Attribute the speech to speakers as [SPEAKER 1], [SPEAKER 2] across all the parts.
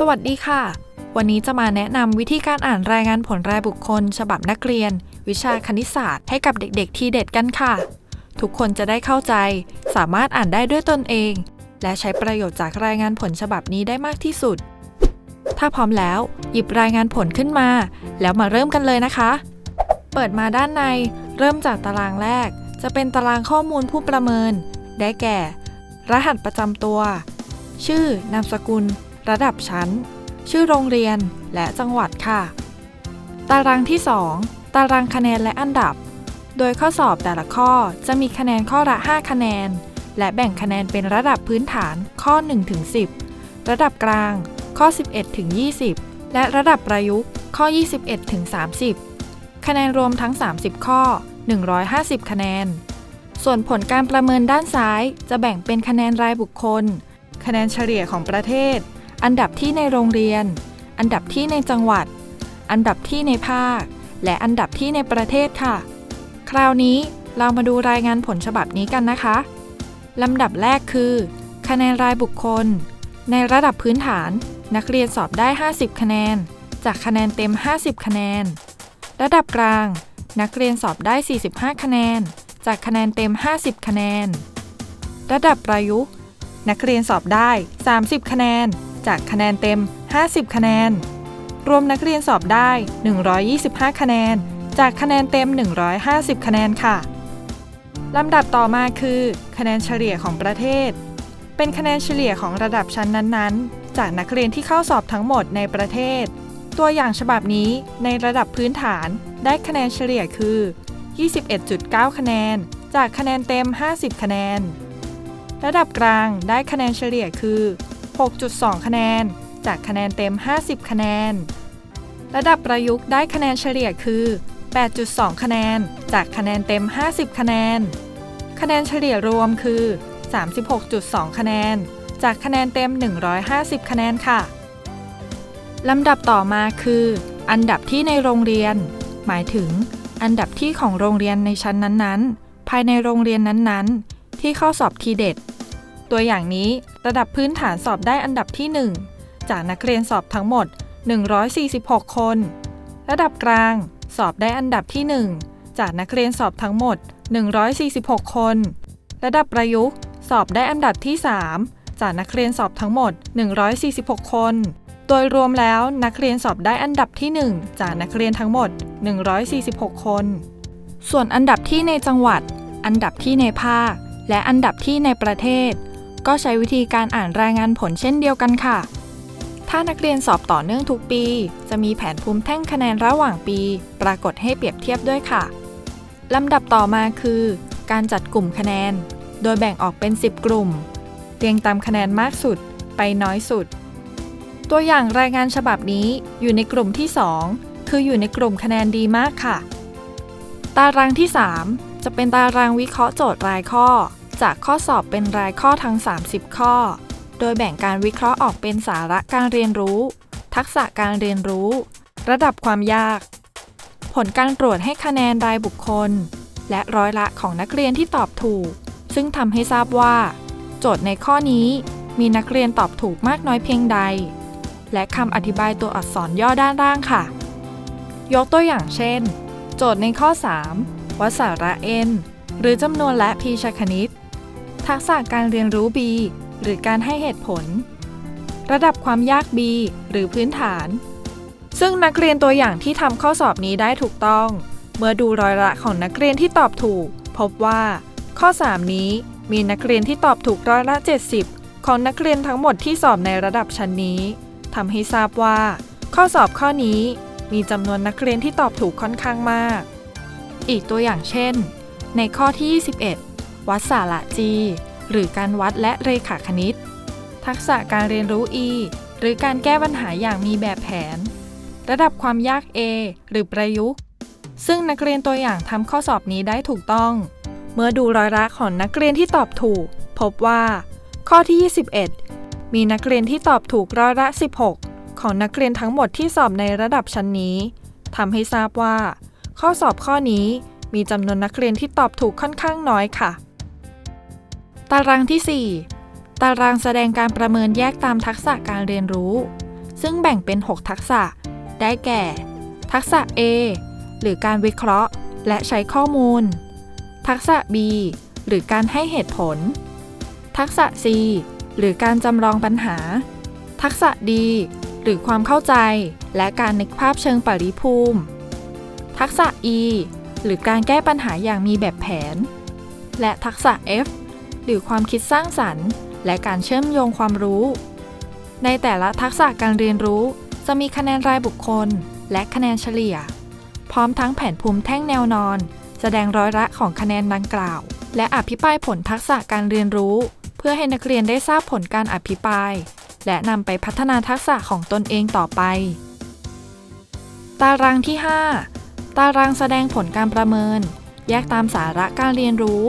[SPEAKER 1] สวัสดีค่ะ วันนี้จะมาแนะนำวิธีการอ่านรายงานผลรายบุคคล ฉบับนักเรียน วิชาคณิตศาสตร์ให้กับเด็กๆ ที่เด็ดกันค่ะ ทุกคนจะได้เข้าใจ สามารถอ่านได้ด้วยตนเอง และใช้ประโยชน์จากรายงานผลฉบับนี้ได้มากที่สุด ถ้าพร้อมแล้ว หยิบรายงานผลขึ้นมา แล้วมาเริ่มกันเลยนะคะ เปิดมาด้านใน เริ่มจากตารางแรก จะเป็นตารางข้อมูลผู้ประเมิน ได้แก่ รหัสประจำตัว ชื่อนามสกุล ระดับชั้น ชื่อโรงเรียน และจังหวัดค่ะ ตารางที่ 2 ตารางคะแนนและอันดับ โดยข้อสอบแต่ละข้อจะมีคะแนนข้อละ 5 คะแนน และแบ่งคะแนนเป็นระดับพื้นฐานข้อ 1 ถึง 10 ระดับกลาง ข้อ 11 ถึง 20 และระดับประยุกต์ ข้อ 21 ถึง 30 คะแนนรวมทั้ง 30 ข้อ 150 คะแนนส่วนผลการประเมินด้านซ้ายจะแบ่งเป็นคะแนนรายบุคคล คะแนนเฉลี่ยของประเทศ อันดับที่ในโรงเรียน อันดับที่ในจังหวัด อันดับที่ในภาค และอันดับที่ในประเทศค่ะ คราวนี้เรามาดูรายงานผลฉบับนี้กันนะคะ ลำดับแรกคือ คะแนนรายบุคคล ในระดับพื้นฐาน นักเรียนสอบได้ 50 คะแนน จากคะแนนเต็ม 50 คะแนน ระดับกลาง นักเรียนสอบได้ 45 คะแนน จากคะแนนเต็ม 50 คะแนน ระดับประยุกต์ นักเรียนสอบได้ 30 คะแนน จากคะแนนเต็ม 50 คะแนน รวมนักเรียนสอบได้ 125 คะแนน จากคะแนนเต็ม 150 คะแนนค่ะลำดับต่อมาคือ คะแนนเฉลี่ยของประเทศ เป็นคะแนนเฉลี่ยของระดับชั้นนั้นๆ จากนักเรียนที่เข้าสอบทั้งหมดในประเทศ ตัวอย่างฉบับนี้ในระดับพื้นฐานได้คะแนนเฉลี่ยคือ 21.9 คะแนน จากคะแนนเต็ม 50 คะแนน ระดับกลางได้คะแนนเฉลี่ยคือ 6.2 คะแนน จากคะแนนเต็ม 50 คะแนน ระดับประยุกต์ได้คะแนนเฉลี่ยคือ 8.2 คะแนน จากคะแนนเต็ม 50 คะแนน คะแนนเฉลี่ยรวมคือ 36.2 คะแนน จากคะแนนเต็ม 150 คะแนนค่ะ ลำดับต่อมาคือ อันดับที่ในโรงเรียน หมายถึง อันดับที่ของโรงเรียนในชั้นนั้นๆ ภายในโรงเรียนนั้นๆ ที่เข้าสอบทีเด็ด ตัวอย่างนี้ระดับพื้นฐานสอบได้อันดับที่ 1 จากนักเรียนสอบทั้งหมด 146 คน ระดับกลาง สอบได้อันดับที่ 1 จากนักเรียนสอบทั้งหมด 146 คน ระดับประยุกต์สอบได้อันดับที่ 3 จากนักเรียนสอบทั้งหมด 146 คน โดยรวมแล้วนักเรียนสอบได้อันดับที่ 1 จากนักเรียนทั้งหมด 146 คน ส่วนอันดับที่ในจังหวัด อันดับที่ในภาค และอันดับที่ในประเทศ ก็ใช้วิธีการอ่านรายงานผลเช่นเดียวกันค่ะ ถ้านักเรียนสอบต่อเนื่องทุกปี จะมีแผนภูมิแท่งคะแนนระหว่างปี ปรากฏให้เปรียบเทียบด้วยค่ะ ลำดับต่อมาคือ การจัดกลุ่มคะแนน โดยแบ่งออกเป็น 10 กลุ่ม เรียงตามคะแนนมากสุด ไปน้อยสุด ตัวอย่างรายงานฉบับนี้อยู่ในกลุ่มที่ 2 คืออยู่ในกลุ่มคะแนนดีมากค่ะ ตารางที่ 3 จะเป็นตารางวิเคราะห์โจทย์รายข้อ จากข้อสอบเป็นรายข้อทั้ง 30 ข้อ โดยแบ่งการวิเคราะห์ออกเป็นสาระการเรียนรู้ ทักษะการเรียนรู้ ระดับความยาก ผลการตรวจให้คะแนนรายบุคคล และร้อยละของนักเรียนที่ตอบถูก ซึ่งทำให้ทราบว่า โจทย์ในข้อนี้มีนักเรียนตอบถูกมากน้อยเพียงใด และคำอธิบายตัวอักษรย่อด้านล่างค่ะ ยกตัวอย่างเช่น โจทย์ในข้อ 3 วัดสาระ n หรือจำนวนและพีชคณิต ทักษะการเรียนรู้ b หรือการให้เหตุผล ระดับความยาก b หรือพื้นฐาน ซึ่งนักเรียนตัวอย่างที่ทำข้อสอบนี้ได้ถูกต้อง เมื่อดูรอยละของนักเรียนที่ตอบถูก พบว่า ข้อ 3 นี้มีนักเรียนที่ตอบถูกร้อยละ 70 ของนักเรียนทั้งหมดที่สอบในระดับชั้นนี้ทำให้ทราบว่า ข้อสอบข้อนี้มีจำนวนนักเรียนที่ตอบถูกค่อนข้างมาก อีกตัวอย่างเช่น ในข้อที่ 21 วัดสาระ G หรือการวัดและเรขาคณิต ทักษะการเรียนรู้ E หรือการแก้ปัญหาอย่างมีแบบแผน ระดับความยาก A หรือประยุกต์ ซึ่งนักเรียนตัวอย่างทำข้อสอบนี้ได้ถูกต้อง เมื่อดูรอยละของนักเรียนที่ตอบถูก พบว่า ข้อที่ 21 มีนักเรียนที่ตอบถูกร้อยละ 16 ของนักเรียนทั้งหมดที่สอบในระดับชั้นนี้ทำให้ทราบว่า ข้อสอบข้อนี้มีจำนวนนักเรียนที่ตอบถูกค่อนข้างน้อยค่ะ ตารางที่ 4 ตารางแสดงการประเมินแยกตามทักษะการเรียนรู้ ซึ่งแบ่งเป็น 6 ทักษะ ได้แก่ ทักษะ A หรือการวิเคราะห์ และใช้ข้อมูล ทักษะ B หรือการให้เหตุผล ทักษะ C หรือการจำลองปัญหา ทักษะ D หรือความเข้าใจ และการนึกภาพเชิงปริภูมิ ทักษะ E หรือการแก้ปัญหาอย่างมีแบบแผน และทักษะ F หรือความคิดสร้างสรรค์ และการเชื่อมโยงความรู้ ในแต่ละทักษะการเรียนรู้ จะมีคะแนนรายบุคคล และคะแนนเฉลี่ย พร้อมทั้งแผนภูมิแท่งแนวนอน แสดงร้อยละของคะแนนดังกล่าว และอภิปรายผลทักษะการเรียนรู้ เพื่อให้นักเรียนได้ทราบผลการอภิปราย และนำไปพัฒนาทักษะของตนเองต่อไป ตารางที่ 5 ตารางแสดงผลการประเมิน แยกตามสาระการเรียนรู้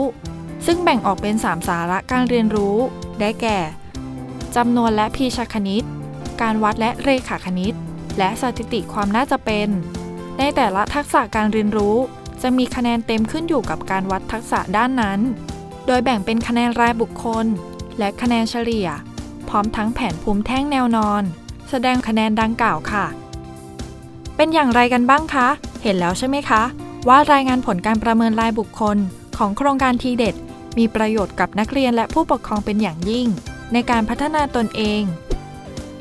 [SPEAKER 1] ซึ่งแบ่งออกเป็น 3 สาระการเรียนรู้ ได้แก่จำนวนและพีชคณิต การวัดและเรขาคณิต และสถิติความน่าจะเป็น ในแต่ละทักษะการเรียนรู้ จะมีคะแนนเต็มขึ้นอยู่กับการวัดทักษะด้านนั้น โดยแบ่งเป็นคะแนนรายบุคคล และคะแนนเฉลี่ย พร้อมทั้งแผนภูมิแท่งแนวนอน แสดงคะแนนดังกล่าวค่ะ เป็นอย่างไรกันบ้างคะ เห็นแล้วใช่ไหมคะ ว่ารายงานผลการประเมินรายบุคคลของโครงการทีเด็ด มีประโยชน์กับนักเรียนและผู้ปกครองเป็นอย่างยิ่ง ในการพัฒนาตนเอง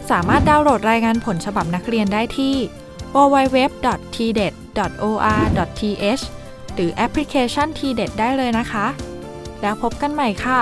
[SPEAKER 1] สามารถดาวน์โหลดรายงานผลฉบับนักเรียนได้ที่ www.tdet.or.th หรือแอปพลิเคชัน TDET ได้เลยนะคะ แล้วพบกันใหม่ค่ะ